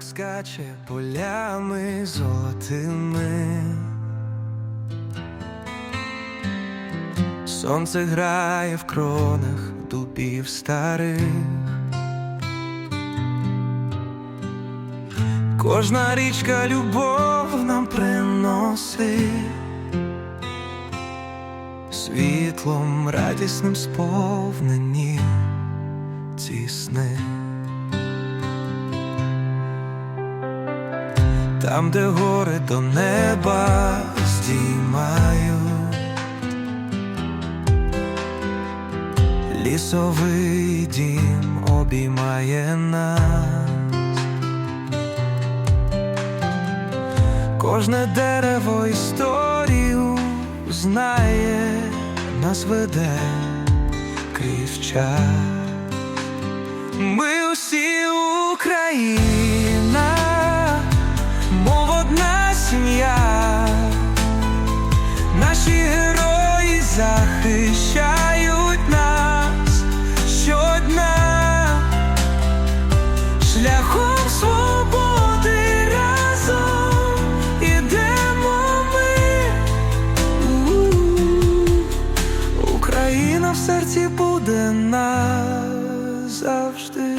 скаче полями золотими. Сонце грає в кронах дубів старих. Кожна річка любов нам приносить світлом радісним сповнені ці сни. Там, де гори до неба здіймають Лісовий дім обіймає нас. Кожне дерево історію знає, нас веде крізь час. Ми усі Україна, назавжди.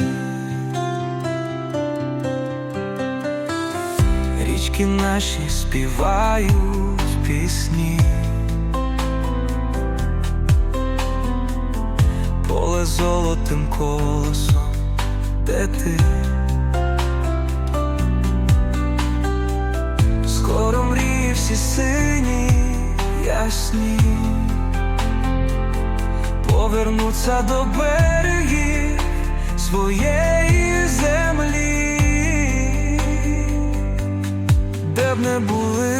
Річки наші співають пісні. Поле золотим колосом, де ти? Скоро мрії всі сині, ясні, повернуться до берегів своєї землі, де б не були,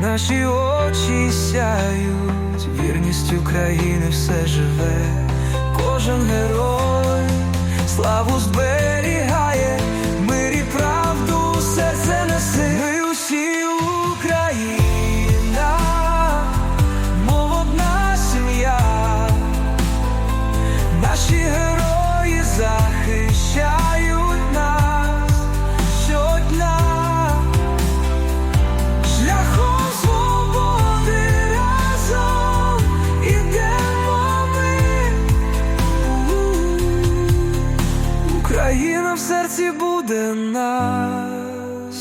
наші очі сяють, вірність України все живе, кожен герой славу зберігає. Україна в серці буде назавжди.